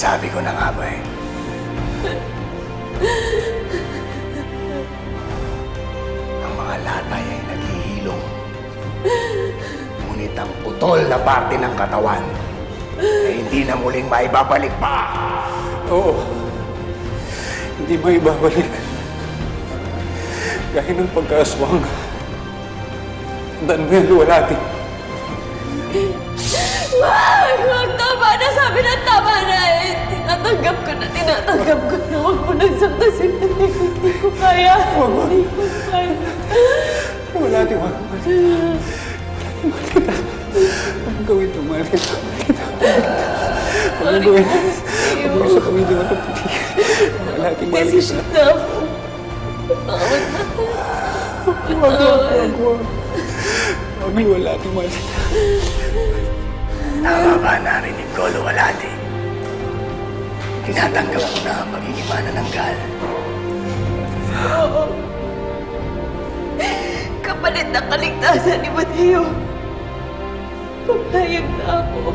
Sinasabi ko na nga ba eh. Ang mga latay ay naghihilom. Ngunit ang putol na parte ng katawan ay hindi na muling maibabalik pa. Oo. Hindi mo ibabalik. Gaya ng pagkaaswang. Tandaan mo yan, Luwalhati. Wag! Wag! Na! Sabi na tama na! Eh, tinatanggap ko na! Tinatanggap ko na! Huwag mo nang saktasin na hindi ko kaya! Hindi ko kaya! Wag. Luwalhati, mahal kita. Huwag gawin ito, mahal kita. Huwag gawin. Huwag mo sa pamilya mo ito. Luwalhati, mahal kita. Desisyon na ako. Tawad na. Huwag, huwag, huwag, huwag. Huwag, mahal kita. Tama ba narinig ko, Luwalhati? Tinatanggap ko na ang pagiging manananggal. Kapalit ng kaligtasan ni Mateo. Papayag na ako.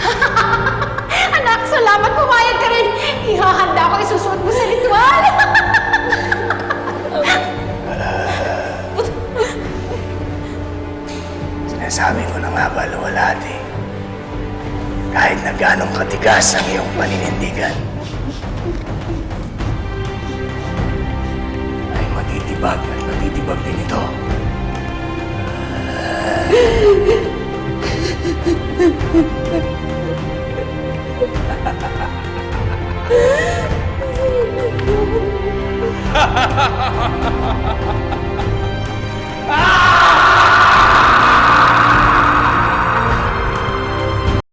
Anak, salamat pumayag ka rin. Ihahanda ko isusuot mo sa ritual. Sinasabi ko na nga ba, Luwalhati? kahit na ganong katigas ang iyong paninindigan, ay matitibag at matitibag din ito. Ah!